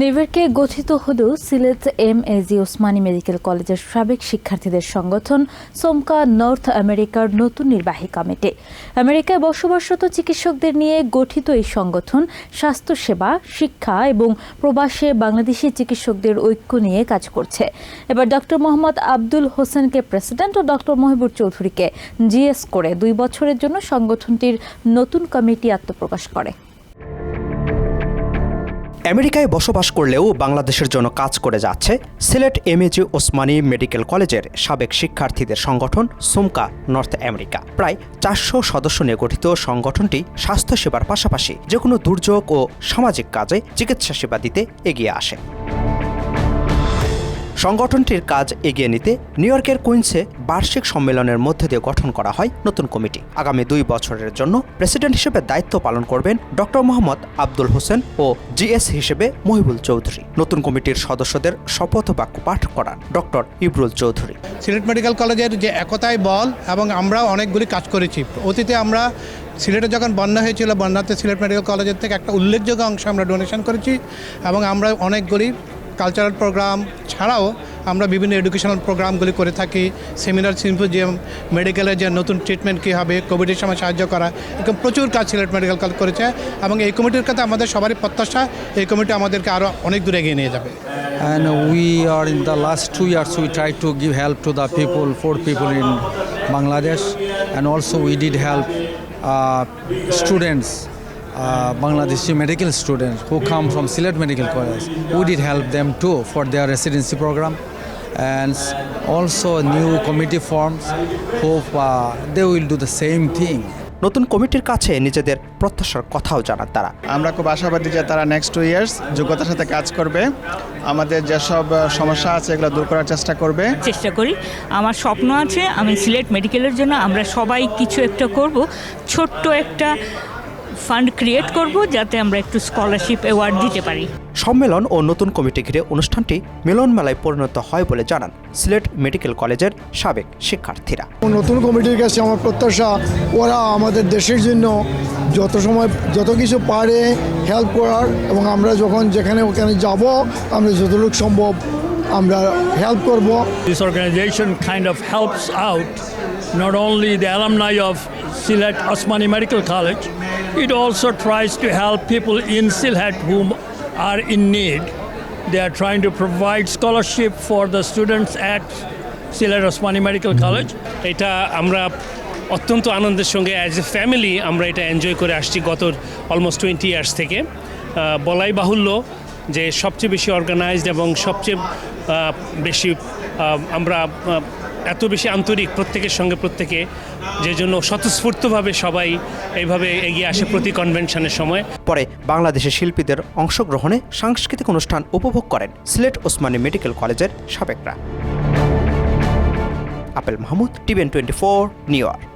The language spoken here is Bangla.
নিউইয়র্কে গঠিত হলেও Sylhet M A G Osmani medical কলেজের সাবেক শিক্ষার্থীদের সংগঠন সোমকা নর্থ আমেরিকার নতুন নির্বাহী কমিটি। আমেরিকায় বসবাসরত চিকিৎসকদের নিয়ে গঠিত এই সংগঠন স্বাস্থ্যসেবা, শিক্ষা এবং প্রবাসে বাংলাদেশি চিকিৎসকদের ঐক্য নিয়ে কাজ করছে। এবার ডক্টর মোহাম্মদ আব্দুল হোসেনকে প্রেসিডেন্ট ও ডক্টর মহিবুর চৌধুরীকে জিএস করে দুই বছরের জন্য সংগঠনটির নতুন কমিটি আত্মপ্রকাশ করে। আমেরিকায় বসবাস করলেও বাংলাদেশের জন্য কাজ করে যাচ্ছে Sylhet M MAG Osmani medical কলেজের সাবেক শিক্ষার্থীদের সংগঠন সুমকা, নর্থ আমেরিকা। প্রায় চারশো সদস্য নিয়ে গঠিত সংগঠনটি স্বাস্থ্যসেবার পাশাপাশি যে কোনো দুর্যোগ ও সামাজিক কাজে চিকিৎসা সেবা দিতে এগিয়ে আসে। সংগঠনটির কাজ এগিয়ে নিতে নিউ ইয়র্কের কুইন্সে বার্ষিক সম্মেলনের মধ্যে দিয়ে গঠন করা হয় নতুন কমিটি। আগামী দুই বছরের জন্য প্রেসিডেন্ট হিসেবে দায়িত্ব পালন করবেন ডক্টর মোহাম্মদ আব্দুল হোসেন ও জিএস হিসেবে মহিবুল চৌধুরী। নতুন কমিটির সদস্যদের শপথ বাক্য পাঠ করান ডক্টর ইবরুল চৌধুরী। সিলেট মেডিকেল কলেজের যে একতাই বল এবং আমরা অনেকগুলি কাজ করেছি। অতীতে আমরা সিলেটে যখন বন্যা হয়েছিল, বন্যাতে সিলেট মেডিকেল কলেজের থেকে একটা উল্লেখযোগ্য অংশ আমরা ডোনেশন করেছি এবং আমরা অনেকগুলি কালচারাল প্রোগ্রাম ছাড়াও আমরা বিভিন্ন এডুকেশনাল প্রোগ্রামগুলি করে থাকি। সেমিনার সিম্পোজিয়াম মেডিকেলের যে নতুন ট্রিটমেন্ট কী হবে কোভিডের সময় সাহায্য করা এরকম প্রচুর কাজ সিলেট মেডিকেল কলেজ করেছে। এবং এই কমিটির কাছে আমাদের সবারই প্রত্যাশা এই কমিটি আমাদেরকে আরও অনেক দূরে এগিয়ে নিয়ে যাবে। We are in the last two years we tried to give help to the people poor people in bangladesh. And also we did help uh, students. Bangladeshi medical student who come from Sylhet medical college we did help them to for their residency program and also new committee forms hope they will do the same thing নতুন কমিটির কাছে নিজেদের প্রত্যাশার কথাও জানার তারা। আমরা খুব আশাবাদী যে তারা নেক্সট টু ইয়ার্স যোগ্যতার সাথে কাজ করবে। আমাদের যেসব সমস্যা আছে এগুলো দূর করার চেষ্টা করবে। চেষ্টা করি। আমার স্বপ্ন আছে আমি সিলেট মেডিকেলের জন্য আমরা সবাই কিছু একটা করব। ছোট্ট একটা ফান্ড ক্রিয়েট করব যাতে আমরা একটু স্কলারশিপ অ্যাওয়ার্ড দিতে পারি। সম্মেলন ও নতুন কমিটি ঘিরে অনুষ্ঠানটি মিলন মেলায় পরিণত হয় বলে জানান সিলেট মেডিকেল কলেজের সাবেক শিক্ষার্থীরা। নতুন কমিটির কাছে আমার প্রত্যাশা ওরা আমাদের দেশের জন্য যত সময় যত কিছু পারে হেল্প করার এবং আমরা যখন যেখানে ওখানে যাব আমরা যতটুকু সম্ভব আমরা হেল্প করব। This organization kind of helps out not only the alumni of Sylhet Osmani medical college it also tries to help people in Sylhet whom are in need they are trying to provide scholarship for the students at Sylhet Osmani medical college এটা আমরা অত্যন্ত আনন্দের সঙ্গে অ্যাজ এ ফ্যামিলি আমরা এটা এনজয় করে আসছি গত অলমোস্ট টোয়েন্টি ইয়ার্স থেকে। বলাই বাহুল্য যে সবচেয়ে বেশি অর্গানাইজড এবং সবচেয়ে বেশি আমরা এত বেশি আন্তরিক প্রত্যেকের সঙ্গে প্রত্যেকে, যে জন্য স্বতঃস্ফূর্তভাবে সবাই এইভাবে এগিয়ে আসে প্রতি কনভেনশনের সময়। পরে বাংলাদেশের শিল্পীদের অংশগ্রহণে সাংস্কৃতিক অনুষ্ঠান উপভোগ করেন সিলেট ওসমানী মেডিকেল কলেজের সাবেকরা। Apel Mahmud TVN twenty four, New York.